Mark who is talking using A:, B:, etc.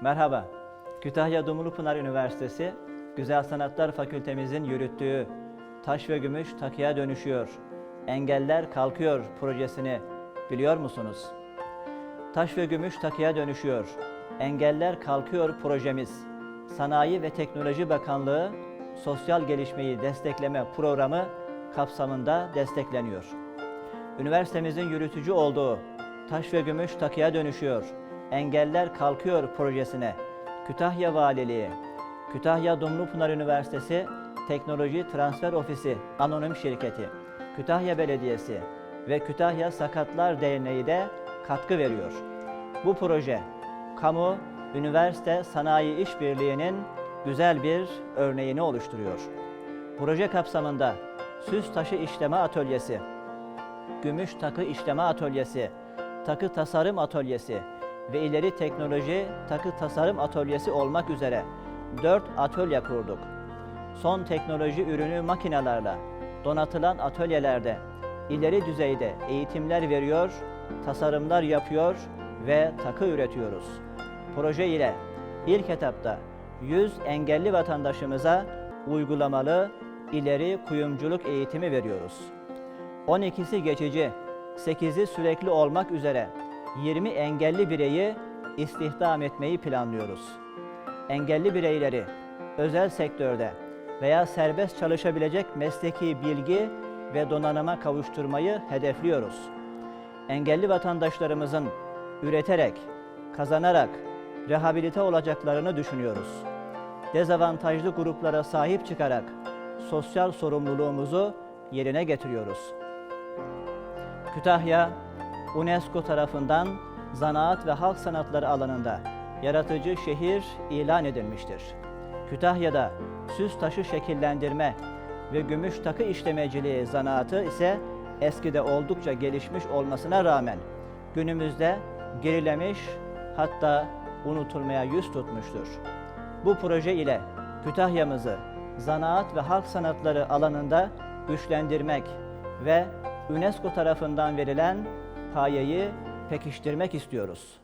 A: Merhaba. Kütahya Dumlupınar Üniversitesi Güzel Sanatlar Fakültemizin yürüttüğü Taş ve Gümüş Takıya Dönüşüyor, Engeller Kalkıyor projesini biliyor musunuz? Taş ve Gümüş Takıya Dönüşüyor, Engeller Kalkıyor projemiz, Sanayi ve Teknoloji Bakanlığı Sosyal Gelişmeyi Destekleme Programı kapsamında destekleniyor. Üniversitemizin yürütücü olduğu Taş ve Gümüş Takıya Dönüşüyor, Engeller Kalkıyor projesine Kütahya Valiliği, Kütahya Dumlupınar Üniversitesi Teknoloji Transfer Ofisi Anonim Şirketi, Kütahya Belediyesi ve Kütahya Sakatlar Derneği de katkı veriyor. Bu proje, kamu, üniversite, sanayi işbirliğinin güzel bir örneğini oluşturuyor. Proje kapsamında süs taşı işleme atölyesi, gümüş takı işleme atölyesi, takı tasarım atölyesi ve ileri teknoloji takı tasarım atölyesi olmak üzere 4 atölye kurduk. Son teknoloji ürünü makinelerle donatılan atölyelerde ileri düzeyde eğitimler veriyor, tasarımlar yapıyor ve takı üretiyoruz. Proje ile ilk etapta 100 engelli vatandaşımıza uygulamalı ileri kuyumculuk eğitimi veriyoruz. 12'si geçici, 8'i sürekli olmak üzere 20 engelli bireyi istihdam etmeyi planlıyoruz. Engelli bireyleri özel sektörde veya serbest çalışabilecek mesleki bilgi ve donanıma kavuşturmayı hedefliyoruz. Engelli vatandaşlarımızın üreterek, kazanarak rehabilite olacaklarını düşünüyoruz. Dezavantajlı gruplara sahip çıkarak sosyal sorumluluğumuzu yerine getiriyoruz. Kütahya, UNESCO tarafından zanaat ve halk sanatları alanında yaratıcı şehir ilan edilmiştir. Kütahya'da süs taşı şekillendirme ve gümüş takı işlemeciliği zanaatı ise eskide oldukça gelişmiş olmasına rağmen günümüzde gerilemiş hatta unutulmaya yüz tutmuştur. Bu proje ile Kütahya'mızı zanaat ve halk sanatları alanında güçlendirmek ve UNESCO tarafından verilen payeyi pekiştirmek istiyoruz.